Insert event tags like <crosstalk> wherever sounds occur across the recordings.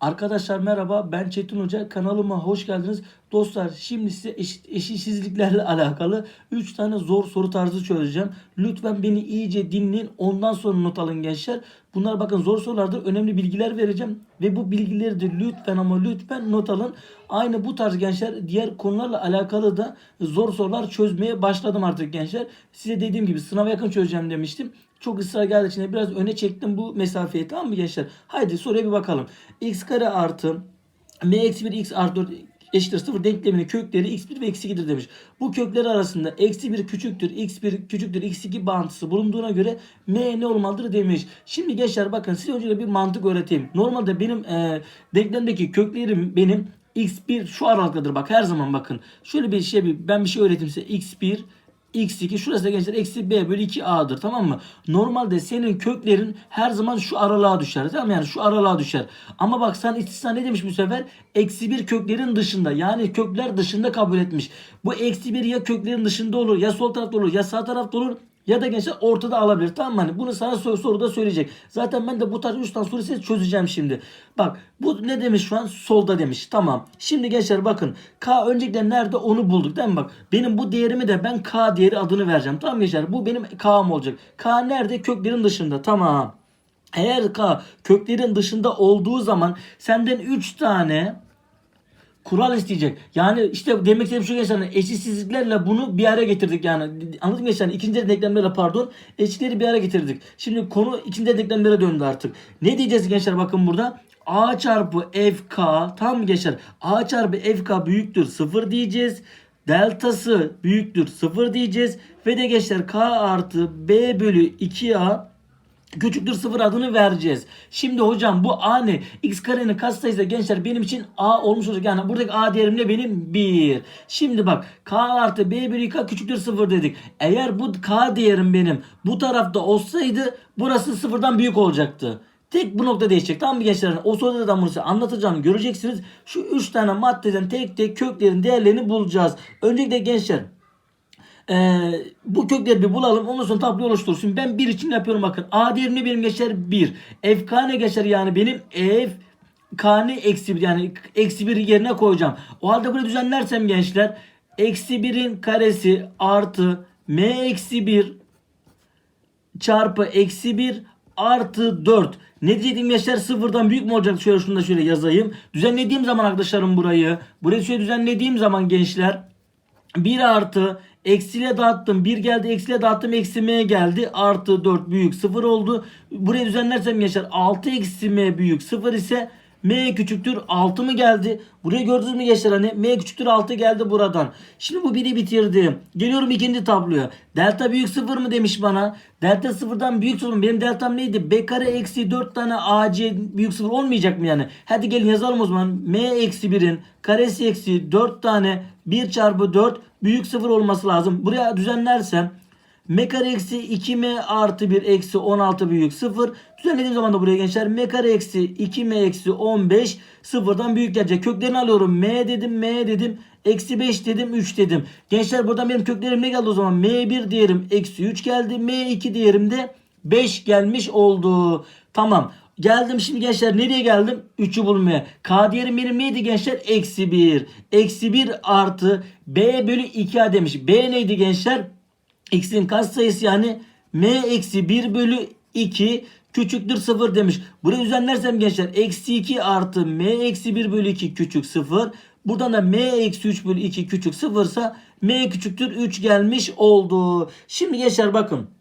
Arkadaşlar merhaba ben Çetin Hoca kanalıma hoş geldiniz. Dostlar şimdi size eşit, eşitsizliklerle <laughs> alakalı 3 tane zor soru tarzı çözeceğim. Lütfen beni iyice dinleyin ondan sonra not alın gençler. Bunlar bakın zor sorulardır önemli bilgiler vereceğim. Ve bu bilgileri de lütfen ama lütfen not alın. Aynı bu tarz gençler diğer konularla alakalı da zor sorular çözmeye başladım artık gençler. Size dediğim gibi sınava yakın çözeceğim demiştim. Çok ısrar geldiği için biraz öne çektim bu mesafeyi tamam mı gençler? Haydi soruya bir bakalım. x kare artı m eksi 1 x artı 4 eşittir 0 denkleminin kökleri x1 ve x2'dir demiş. Bu kökler arasında eksi 1 küçüktür x1 küçüktür x2 bağıntısı bulunduğuna göre m ne olmalıdır demiş. Şimdi gençler bakın size önce bir mantık öğreteyim. Normalde benim e, denklemdeki köklerim benim x1 şu aralıktadır bak her zaman bakın. Şöyle bir şey ben bir şey öğreteyim size x1 x2 şurası da gençler eksi b bölü 2a'dır tamam mı? Normalde senin köklerin her zaman şu aralığa düşer tamam mı? Yani şu aralığa düşer. Ama bak sen istisna ne demiş bu sefer? Eksi 1 köklerin dışında yani kökler dışında kabul etmiş. Bu eksi 1 ya köklerin dışında olur ya sol tarafta olur ya sağ tarafta olur. Ya da gençler ortada alabilir tamam mı? Hani bunu sana sor, soruda söyleyecek. Zaten ben de bu tarz 3 tane soru size çözeceğim şimdi. Bak bu ne demiş şu an? Solda demiş. Tamam. Şimdi gençler bakın. K öncelikle nerede onu bulduk değil mi? Bak benim bu değerimi de ben K değeri adını vereceğim. Tamam gençler bu benim K'm olacak. K nerede? Köklerin dışında. Tamam. Eğer K köklerin dışında olduğu zaman senden 3 tane kural isteyecek. Yani işte demek istediğim şu gençler eşitsizliklerle bunu bir araya getirdik yani. Anladın mı gençler? İkinci denklemlerle pardon eşitleri bir araya getirdik. Şimdi konu ikinci denklemlere döndü artık. Ne diyeceğiz gençler bakın burada? A çarpı FK tam mı gençler? A çarpı FK büyüktür 0 diyeceğiz. Deltası büyüktür 0 diyeceğiz. Ve de gençler K artı B bölü 2A küçüktür sıfır adını vereceğiz. Şimdi hocam bu a ne? x karenin katsayısı gençler benim için a olmuş olacak. Yani buradaki a değerim ne benim? 1. Şimdi bak k artı b bölü k küçüktür sıfır dedik. Eğer bu k değerim benim bu tarafta olsaydı burası sıfırdan büyük olacaktı. Tek bu nokta değişecek. Tamam mı gençler? O soruda da bunu size anlatacağım. Göreceksiniz. Şu 3 tane maddeden tek tek köklerin değerlerini bulacağız. Öncelikle gençler ee, bu kökleri bir bulalım. Ondan sonra tablo oluştursun. Ben bir için yapıyorum bakın. A değerini benim geçer 1. F k ne geçer yani benim F k ne eksi 1 yani eksi 1 yerine koyacağım. O halde bunu düzenlersem gençler eksi 1'in karesi artı m eksi 1 çarpı eksi 1 artı 4. Ne diyecektim gençler sıfırdan büyük mü olacak? Şöyle şunu da şöyle yazayım. Düzenlediğim zaman arkadaşlarım burayı. Burayı şöyle düzenlediğim zaman gençler 1 artı eksiyle dağıttım. 1 geldi eksiyle dağıttım. Eksi m geldi. Artı 4 büyük 0 oldu. Buraya düzenlersem gençler 6 eksi m büyük 0 ise m küçüktür 6 mı geldi? Buraya gördünüz mü gençler hani m küçüktür 6 geldi buradan. Şimdi bu biri bitirdim. Geliyorum ikinci tabloya. Delta büyük 0 mı demiş bana. Delta 0'dan büyük 0 mı? Benim deltam neydi? b kare eksi 4 tane ac büyük 0 olmayacak mı yani? Hadi gelin yazalım o zaman. m eksi 1'in karesi eksi 4 tane 1 çarpı 4 büyük 0 olması lazım. Buraya düzenlersem m kare eksi 2m artı 1 eksi 16 büyük 0. Düzenlediğim zaman da buraya gençler m kare eksi 2m eksi 15 sıfırdan büyük gelecek. Köklerini alıyorum. m dedim m dedim. Eksi 5 dedim 3 dedim. Gençler buradan benim köklerim ne geldi o zaman? m1 değerim eksi 3 geldi. m2 değerim de 5 gelmiş oldu. Tamam. Geldim şimdi gençler nereye geldim? 3'ü bulmaya. K değerim benim neydi gençler? Eksi 1. Eksi 1 artı B bölü 2A demiş. B neydi gençler? X'in katsayısı yani M eksi 1 bölü 2 küçüktür 0 demiş. Burayı düzenlersem gençler eksi 2 artı M eksi 1 bölü 2 küçük 0. Buradan da M eksi 3 bölü 2 küçük 0 ise M küçüktür 3 gelmiş oldu. Şimdi gençler bakın.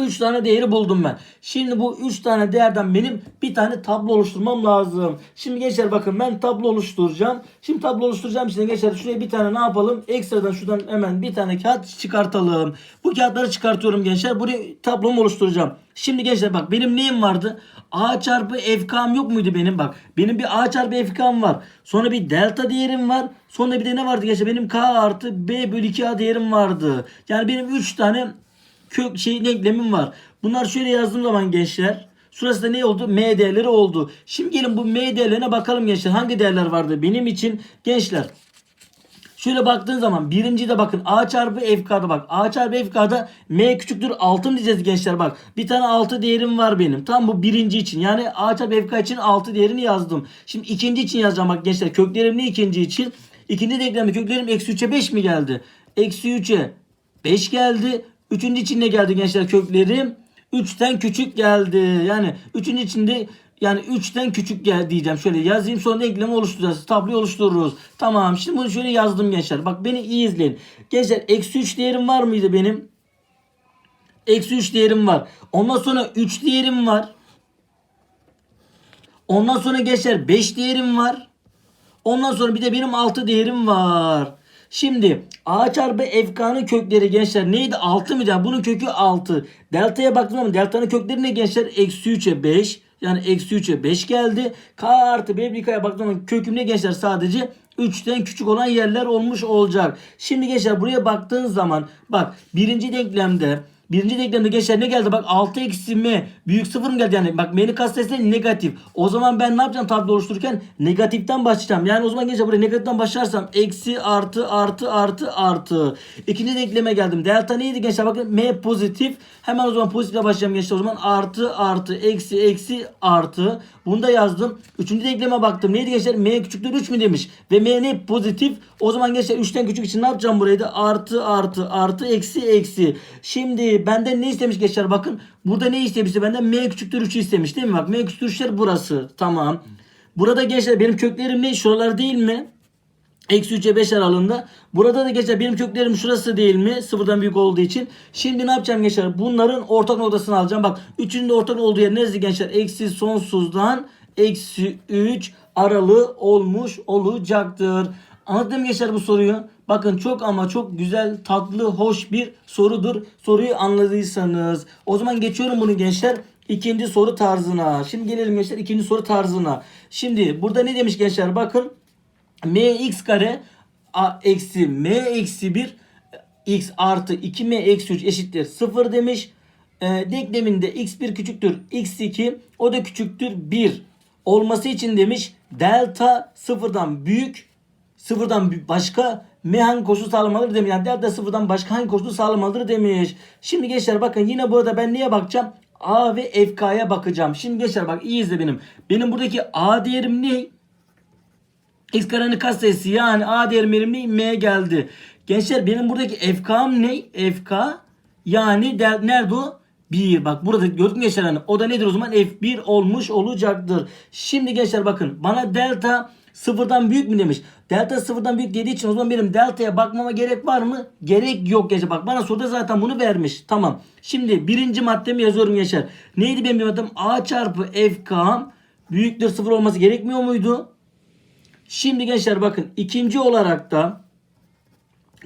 3 tane değeri buldum ben. Şimdi bu 3 tane değerden benim bir tane tablo oluşturmam lazım. Şimdi gençler bakın ben tablo oluşturacağım. Şimdi tablo oluşturacağım için gençler şuraya bir tane ne yapalım? Ekstradan şuradan hemen bir tane kağıt çıkartalım. Bu kağıtları çıkartıyorum gençler. Buraya tablomu oluşturacağım. Şimdi gençler bak benim neyim vardı? A çarpı FK'm yok muydu benim bak. Benim bir A çarpı FK'm var. Sonra bir delta değerim var. Sonra bir de ne vardı gençler? Benim K artı B bölü 2A değerim vardı. Yani benim 3 tane kök şey denklemim var. Bunlar şöyle yazdığım zaman gençler. Şurası da ne oldu? M değerleri oldu. Şimdi gelin bu M değerlerine bakalım gençler. Hangi değerler vardı benim için? Gençler Şöyle baktığın zaman birinci de bakın A çarpı FK'da bak. A çarpı FK'da M küçüktür 6 mı diyeceğiz gençler bak. Bir tane 6 değerim var benim. Tam bu birinci için. Yani A çarpı FK için 6 değerini yazdım. Şimdi ikinci için yazacağım bak gençler. Köklerim ne ikinci için? İkinci denklemde köklerim eksi 3'e 5 mi geldi? Eksi 3'e 5 geldi. Üçüncü için ne geldi gençler köklerim? 3'ten küçük geldi. Yani üçüncü içinde yani 3'ten küçük gel diyeceğim. Şöyle yazayım sonra denklemi oluşturacağız. Tabloyu oluştururuz. Tamam şimdi bunu şöyle yazdım gençler. Bak beni iyi izleyin. Gençler eksi 3 değerim var mıydı benim? Eksi 3 değerim var. Ondan sonra 3 değerim var. Ondan sonra gençler 5 değerim var. Ondan sonra bir de benim 6 değerim var. Şimdi A çarpı FK'nın kökleri gençler neydi? 6 mıydı? Yani bunun kökü 6. Delta'ya baktığım zaman delta'nın kökleri ne gençler? Eksi 3'e 5. Yani eksi 3'e 5 geldi. K artı B bir K'ya baktığım zaman köküm ne gençler? Sadece 3'ten küçük olan yerler olmuş olacak. Şimdi gençler buraya baktığın zaman bak birinci denklemde Birinci denklemde gençler ne geldi? Bak 6 eksi m büyük sıfır mı geldi? Yani bak m'nin kastesi negatif. O zaman ben ne yapacağım tablo oluştururken? Negatiften başlayacağım. Yani o zaman gençler buraya negatiften başlarsam eksi artı artı artı artı. İkinci denkleme geldim. Delta neydi gençler? Bakın m pozitif. Hemen o zaman pozitifle başlayacağım gençler. O zaman artı artı eksi eksi artı. Bunu da yazdım. Üçüncü denkleme baktım. Neydi gençler? m küçüktür 3 mü demiş. Ve m ne? Pozitif. O zaman gençler 3'ten küçük için ne yapacağım burayı da? Artı artı artı eksi eksi. Şimdi benden ne istemiş gençler? Bakın burada ne istemişti benden? M küçüktür 3'ü istemiş değil mi? Bak M küçüktür 3'ler burası. Tamam. Burada gençler benim köklerim ne? Şuralar değil mi? Eksi 3'e 5 aralığında. Burada da gençler benim köklerim şurası değil mi? Sıfırdan büyük olduğu için. Şimdi ne yapacağım gençler? Bunların ortak noktasını alacağım. Bak üçünün de ortak olduğu yer neresi gençler? Eksi sonsuzdan eksi 3 aralığı olmuş olacaktır. Anlattım gençler bu soruyu. Bakın çok ama çok güzel, tatlı, hoş bir sorudur. Soruyu anladıysanız. O zaman geçiyorum bunu gençler. İkinci soru tarzına. Şimdi gelelim gençler ikinci soru tarzına. Şimdi burada ne demiş gençler? Bakın mx kare a, eksi m eksi 1 x artı 2m eksi 3 eşittir 0 demiş. E, denkleminde x1 küçüktür x2 o da küçüktür 1 olması için demiş delta sıfırdan büyük sıfırdan başka m hangi koşul sağlamalıdır demiş. Yani delta sıfırdan başka hangi koşul sağlamalıdır demiş. Şimdi gençler bakın yine burada ben neye bakacağım? A ve FK'ya bakacağım. Şimdi gençler bak iyi izle benim. Benim buradaki A değerim ne? X karenin katsayısı yani A değerim benim ne? M geldi. Gençler benim buradaki FK'm ne? FK yani del, nerede o? 1. Bak burada gördün mü gençler hani o da nedir o zaman? F1 olmuş olacaktır. Şimdi gençler bakın bana delta sıfırdan büyük mü demiş. Delta sıfırdan büyük dediği için o zaman benim delta'ya bakmama gerek var mı? Gerek yok gençler. Bak bana soruda zaten bunu vermiş. Tamam. Şimdi birinci maddemi yazıyorum gençler. Neydi benim bir maddem? A çarpı FK büyüktür sıfır olması gerekmiyor muydu? Şimdi gençler bakın ikinci olarak da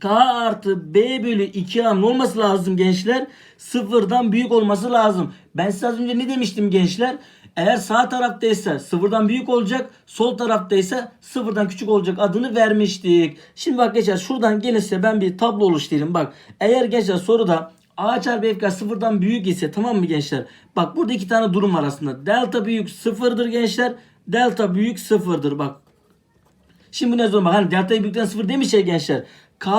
K artı B bölü 2A ne olması lazım gençler? Sıfırdan büyük olması lazım. Ben size az önce ne demiştim gençler? Eğer sağ taraftaysa sıfırdan büyük olacak, sol taraftaysa sıfırdan küçük olacak adını vermiştik. Şimdi bak gençler şuradan gelirse ben bir tablo oluşturayım. Bak eğer gençler soruda A çarpı FK sıfırdan büyük ise tamam mı gençler? Bak burada iki tane durum var aslında. Delta büyük sıfırdır gençler. Delta büyük sıfırdır bak. Şimdi ne zaman hani delta büyükten sıfır demiş ya gençler. K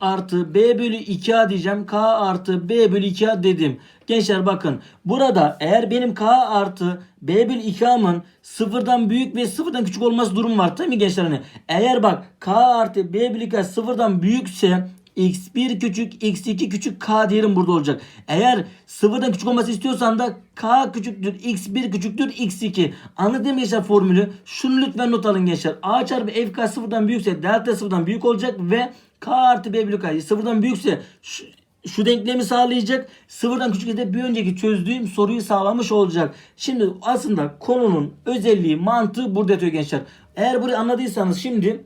artı B bölü 2A diyeceğim. K artı B bölü 2A dedim. Gençler bakın burada eğer benim K artı B bölü 2A'mın sıfırdan büyük ve sıfırdan küçük olması durum var. Tabii mi gençler hani eğer bak K artı B bölü 2A sıfırdan büyükse x1 küçük x2 küçük k değerim burada olacak. Eğer sıfırdan küçük olması istiyorsan da k küçüktür x1 küçüktür x2. Anladın mı gençler formülü? Şunu lütfen not alın gençler. a çarpı fk sıfırdan büyükse delta sıfırdan büyük olacak ve k artı b bölü k sıfırdan büyükse şu, şu denklemi sağlayacak. Sıfırdan küçük ise bir önceki çözdüğüm soruyu sağlamış olacak. Şimdi aslında konunun özelliği mantığı burada yatıyor gençler. Eğer burayı anladıysanız şimdi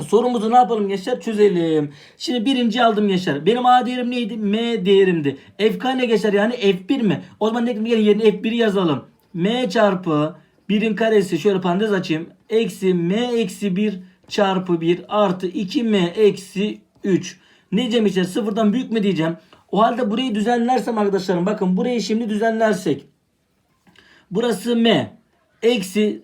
Sorumuzu ne yapalım gençler? Çözelim. Şimdi birinci aldım gençler. Benim A değerim neydi? M değerimdi. FK ne gençler yani? F1 mi? O zaman ne yerine F1'i yazalım. M çarpı 1'in karesi şöyle parantez açayım. Eksi M eksi 1 çarpı 1 artı 2M eksi 3. Ne diyeceğim işte sıfırdan büyük mü diyeceğim. O halde burayı düzenlersem arkadaşlarım bakın burayı şimdi düzenlersek. Burası M. Eksi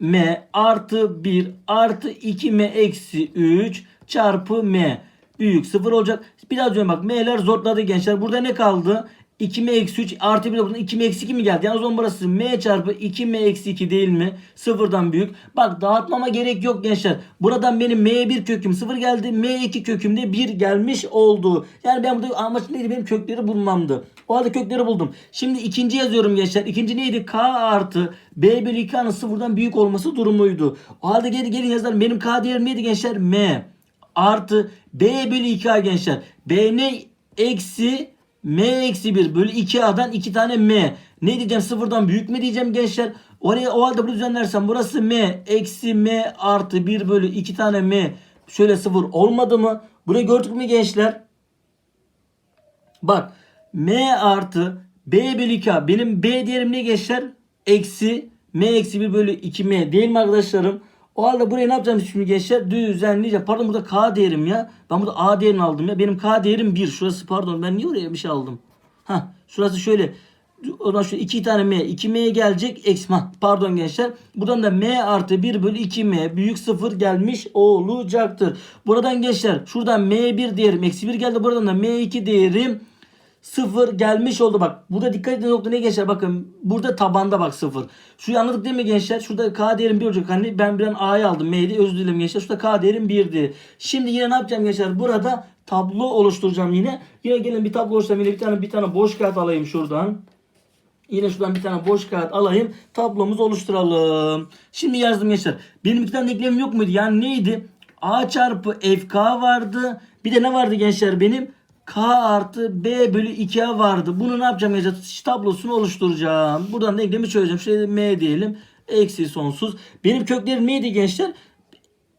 m artı 1 artı 2m eksi 3 çarpı m büyük 0 olacak. Biraz önce bak m'ler zorladı gençler. Burada ne kaldı? 2m eksi 3 artı 1 de buradan 2m eksi 2 mi geldi? Yani o zaman burası m çarpı 2m eksi 2 değil mi? Sıfırdan büyük. Bak dağıtmama gerek yok gençler. Buradan benim m1 köküm 0 geldi. m2 köküm de 1 gelmiş oldu. Yani ben burada amaç neydi? Benim kökleri bulmamdı. O halde kökleri buldum. Şimdi ikinci yazıyorum gençler. İkinci neydi? k artı b bölü 2'nin sıfırdan büyük olması durumuydu. O halde gelin, gelin yazalım. Benim k değerim neydi gençler? m artı b bölü 2a gençler. b ne? Eksi m eksi 1 bölü 2a'dan 2 tane m. Ne diyeceğim sıfırdan büyük mü diyeceğim gençler. Oraya o halde bunu düzenlersem burası m eksi m artı 1 bölü 2 tane m. Şöyle sıfır olmadı mı? Burayı gördük mü gençler? Bak m artı b bölü 2a. Benim b değerim ne gençler? Eksi m eksi 1 bölü 2m değil mi arkadaşlarım? O halde buraya ne yapacağım şimdi gençler? Düzenleyeceğim. Pardon burada k değerim ya. Ben burada a değerini aldım ya. Benim k değerim 1. Şurası pardon ben niye oraya bir şey aldım? Ha şurası şöyle. O zaman şu 2 tane m. 2m gelecek. Eksi. Ha, pardon gençler. Buradan da m artı 1 bölü 2m büyük 0 gelmiş olacaktır. Buradan gençler şuradan m1 değerim eksi 1 geldi. Buradan da m2 değerim 0 gelmiş oldu bak. Burada dikkat edin nokta ne gençler bakın. Burada tabanda bak 0. Şurayı anladık değil mi gençler? Şurada k değerim 1 olacak. Hani ben bir an a'yı aldım. m'ydi. Özür dilerim gençler. Şurada k değerim 1'di. Şimdi yine ne yapacağım gençler? Burada tablo oluşturacağım yine. Yine gelin bir tablo oluşturayım. Yine bir tane bir tane boş kağıt alayım şuradan. Yine şuradan bir tane boş kağıt alayım. Tablomuzu oluşturalım. Şimdi yazdım gençler. Benim iki tane denklemim yok muydu? Yani neydi? A çarpı FK vardı. Bir de ne vardı gençler benim? K artı B bölü 2A vardı. Bunu ne yapacağım gençler? Tablosunu oluşturacağım. Buradan denklemi çözeceğim. Şuraya M diyelim. Eksi sonsuz. Benim köklerim neydi gençler?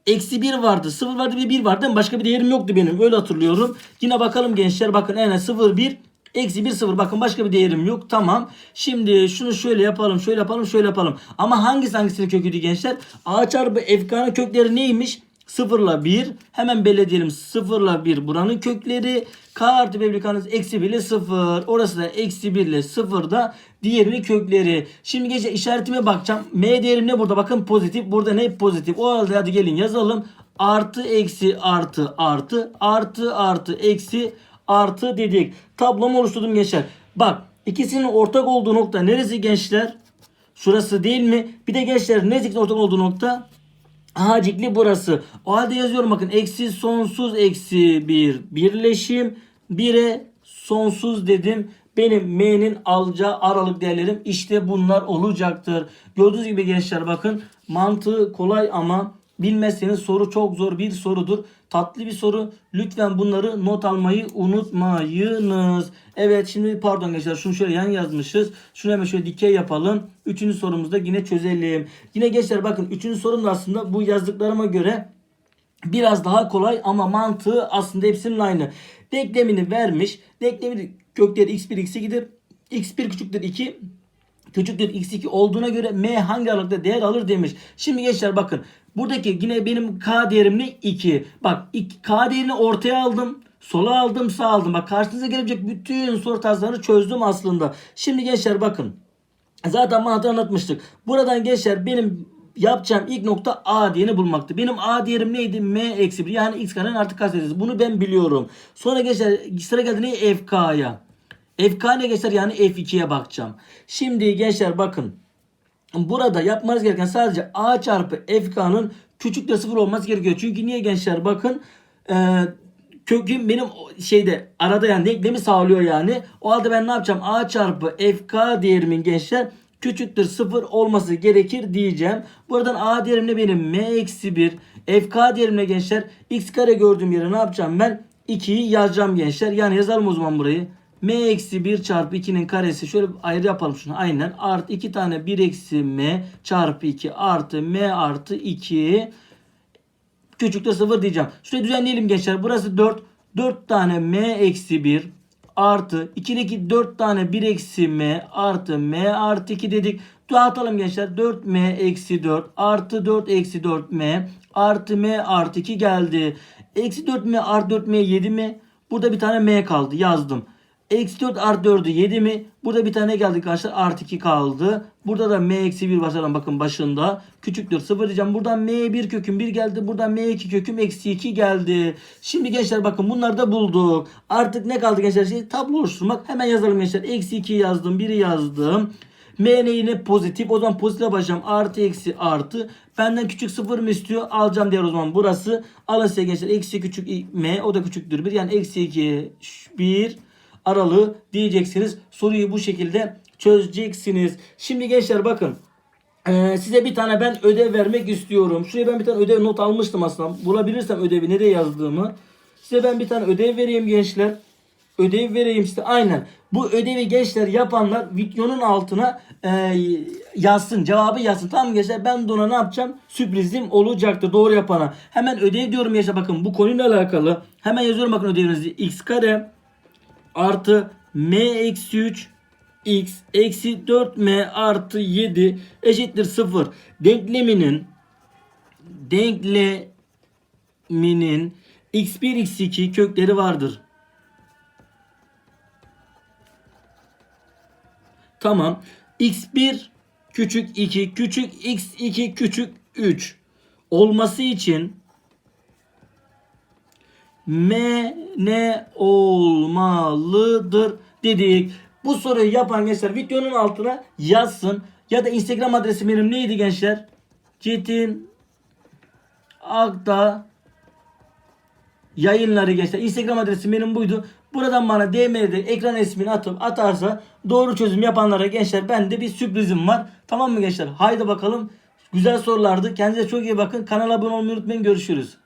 Eksi 1 vardı. 0 vardı bir 1 vardı. Başka bir değerim yoktu benim. Öyle hatırlıyorum. Yine bakalım gençler. Bakın en 0 1 Eksi 1 0 bakın başka bir değerim yok. Tamam. Şimdi şunu şöyle yapalım. Şöyle yapalım. Şöyle yapalım. Ama hangisi hangisinin köküydü gençler? A çarpı FK'nın kökleri neymiş? 0 ile 1. Hemen belirleyelim. 0 ile 1 buranın kökleri. K artı B eksi 1 ile 0. Orası da eksi 1 ile 0 da diğerinin kökleri. Şimdi gece işaretime bakacağım. M değerim ne burada? Bakın pozitif. Burada ne pozitif? O halde hadi gelin yazalım. Artı eksi artı artı artı artı eksi artı dedik. Tablomu oluşturdum gençler. Bak ikisinin ortak olduğu nokta neresi gençler? Şurası değil mi? Bir de gençler neresi ortak olduğu nokta? Hacikli burası. O halde yazıyorum bakın. Eksi sonsuz eksi bir birleşim. 1'e sonsuz dedim. Benim m'nin alacağı aralık değerlerim işte bunlar olacaktır. Gördüğünüz gibi gençler bakın mantığı kolay ama bilmezseniz soru çok zor bir sorudur. Tatlı bir soru. Lütfen bunları not almayı unutmayınız. Evet şimdi pardon gençler şunu şöyle yan yazmışız. Şunu hemen şöyle dikey yapalım. Üçüncü sorumuzda yine çözelim. Yine gençler bakın üçüncü sorum da aslında bu yazdıklarıma göre biraz daha kolay ama mantığı aslında hepsinin aynı. Denklemini vermiş. Denklemin kökleri x1 x2'dir. x1 küçüktür 2 küçüktür x2 olduğuna göre m hangi aralıkta değer alır demiş. Şimdi gençler bakın. Buradaki yine benim k değerim ne? 2. Bak k değerini ortaya aldım. Sola aldım sağ aldım. Bak karşınıza gelebilecek bütün soru tarzlarını çözdüm aslında. Şimdi gençler bakın. Zaten mantığı anlatmıştık. Buradan gençler benim yapacağım ilk nokta A değerini bulmaktı. Benim A değerim neydi? M eksi 1. Yani x karenin artı kaç derecesi. Bunu ben biliyorum. Sonra gençler sıra geldi ne? FK'ya. FK ne gençler? Yani F2'ye bakacağım. Şimdi gençler bakın. Burada yapmanız gereken sadece A çarpı FK'nın küçük de sıfır olması gerekiyor. Çünkü niye gençler? Bakın. Eee köküm benim şeyde arada yani denklemi sağlıyor yani. O halde ben ne yapacağım? A çarpı FK değerimin gençler küçüktür sıfır olması gerekir diyeceğim. Buradan A değerim ne benim? M eksi 1. FK değerim ne gençler? X kare gördüğüm yere ne yapacağım ben? 2'yi yazacağım gençler. Yani yazalım o zaman burayı. M eksi 1 çarpı 2'nin karesi şöyle ayrı yapalım şunu aynen. Artı 2 tane 1 eksi M çarpı 2 artı M artı 2 küçükte 0 diyeceğim. Şurayı düzenleyelim gençler. Burası 4. 4 tane m eksi 1 artı 2'deki 4 tane 1 eksi m artı m artı 2 dedik. Dağıtalım gençler. 4m eksi 4 artı 4 eksi 4m artı m artı 2 geldi. Eksi 4m artı 4m 7 mi? Burada bir tane m kaldı yazdım. Eksi 4 artı 4'ü 7 mi? Burada bir tane geldi arkadaşlar. Artı 2 kaldı. Burada da m eksi 1 başlayalım bakın başında. Küçüktür 0 diyeceğim. Buradan m1 köküm 1 geldi. Buradan m2 köküm eksi 2 geldi. Şimdi gençler bakın bunları da bulduk. Artık ne kaldı gençler? Şey, tablo oluşturmak. Hemen yazalım gençler. Eksi 2 yazdım. 1'i yazdım. M ne yine pozitif. O zaman pozitife başlayacağım. Artı eksi artı. Benden küçük sıfır mı istiyor? Alacağım diğer o zaman burası. Alın size gençler. Eksi küçük m. O da küçüktür 1. Yani eksi 2 1 aralığı diyeceksiniz. Soruyu bu şekilde çözeceksiniz. Şimdi gençler bakın. Ee, size bir tane ben ödev vermek istiyorum. Şuraya ben bir tane ödev not almıştım aslında. Bulabilirsem ödevi nereye yazdığımı. Size ben bir tane ödev vereyim gençler. Ödev vereyim size. Aynen. Bu ödevi gençler yapanlar videonun altına e, yazsın. Cevabı yazsın. Tamam gençler? Ben de ona ne yapacağım? Sürprizim olacaktır. Doğru yapana. Hemen ödev diyorum gençler. Bakın bu konuyla alakalı. Hemen yazıyorum bakın ödevinizi. x kare artı m eksi 3 x eksi 4m artı 7 eşittir 0. Denkleminin denkleminin x1 x2 kökleri vardır. Tamam. x1 küçük 2 küçük x2 küçük 3 olması için M ne olmalıdır dedik. Bu soruyu yapan gençler videonun altına yazsın. Ya da Instagram adresim benim neydi gençler? Çetin Akta yayınları gençler. Instagram adresim benim buydu. Buradan bana DM'de ekran resmini atıp atarsa doğru çözüm yapanlara gençler bende bir sürprizim var. Tamam mı gençler? Haydi bakalım. Güzel sorulardı. Kendinize çok iyi bakın. Kanala abone olmayı unutmayın. Görüşürüz.